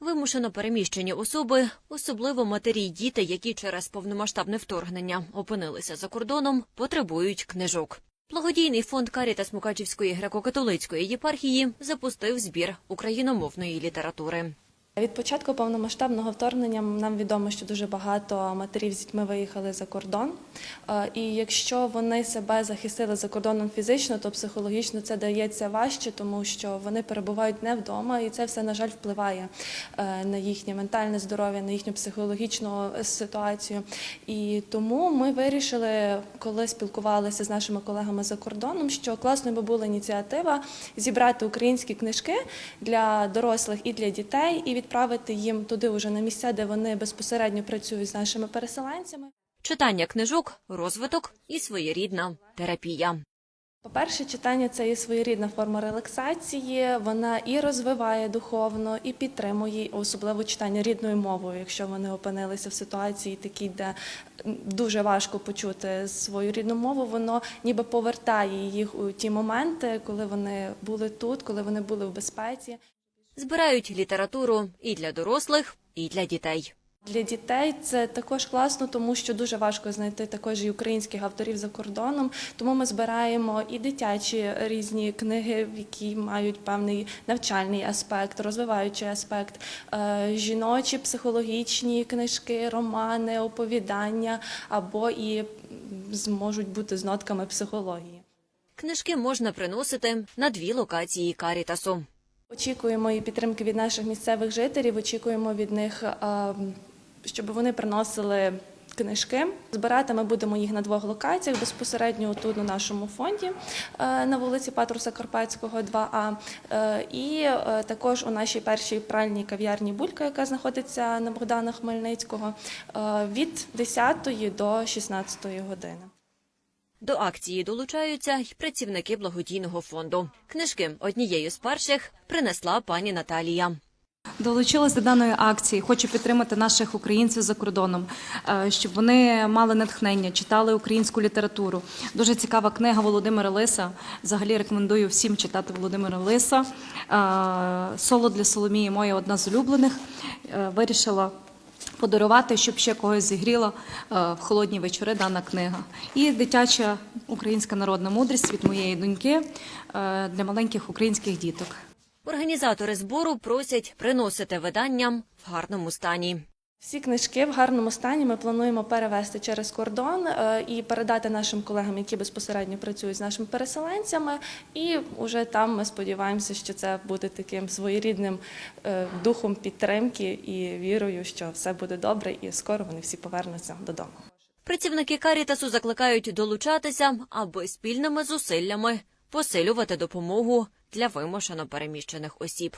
Вимушено переміщені особи, особливо матері й діти, які через повномасштабне вторгнення опинилися за кордоном, потребують книжок. Благодійний фонд Карітас Мукачівської греко-католицької єпархії запустив збір україномовної літератури. Від початку повномасштабного вторгнення нам відомо, що дуже багато матерів з дітьми виїхали за кордон. Е, І якщо вони себе захистили за кордоном фізично, то психологічно це дається важче, тому що вони перебувають не вдома, і це все, на жаль, впливає е, на їхнє ментальне здоров'я, на їхню психологічну е, ситуацію. І тому ми вирішили, коли спілкувалися з нашими колегами за кордоном, що класною би була ініціатива зібрати українські книжки для дорослих і для дітей, і відправити їм туди, уже на місця, де вони безпосередньо працюють з нашими переселенцями. Читання книжок, розвиток і своєрідна терапія. По-перше, читання це є своєрідна форма релаксації. Вона і розвиває духовно, і підтримує особливо читання рідною мовою, якщо вони опинилися в ситуації такій, де дуже важко почути свою рідну мову. Воно ніби повертає їх у ті моменти, коли вони були тут, коли вони були в безпеці. Збирають літературу і для дорослих, і для дітей. Для дітей це також класно, тому що дуже важко знайти також і українських авторів за кордоном. Тому ми збираємо і дитячі різні книги, які мають певний навчальний аспект, розвиваючий аспект, е, жіночі психологічні книжки, романи, оповідання або і зможуть бути з нотками психології. Книжки можна приносити на дві локації Карітасу. Очікуємо і підтримки від наших місцевих жителів. Очікуємо від них, щоб вони приносили книжки. Збирати ми будемо їх на двох локаціях безпосередньо тут на нашому фонді е, на вулиці Патруса Карпатського, 2А, е, і е, також у нашій першій пральній кав'ярні Булька, яка знаходиться на Богдана Хмельницького, від 10 до 16 години. До акції долучаються й працівники благодійного фонду. Книжки однією з перших принесла пані Наталія. Долучилась до даної акції. Хочу підтримати наших українців за кордоном, е, щоб вони мали натхнення, читали українську літературу. Дуже цікава книга Володимира Лиса. Взагалі рекомендую всім читати Володимира Лиса. Е, Соло для Соломії моя одна з улюблених. Е, Вирішила. Подарувати, щоб ще когось зігріла е, в холодні вечори дана книга. І дитяча українська народна мудрість від моєї доньки е, для маленьких українських діток. Організатори збору просять приносити виданням в гарному стані. Всі книжки в гарному стані ми плануємо перевести через кордон е, і передати нашим колегам, які безпосередньо працюють з нашими переселенцями. І вже там ми сподіваємося, що це буде таким своєрідним е, духом підтримки і вірою, що все буде добре, і скоро вони всі повернуться додому. Працівники Карітасу закликають долучатися, аби спільними зусиллями посилювати допомогу для вимушено переміщених осіб.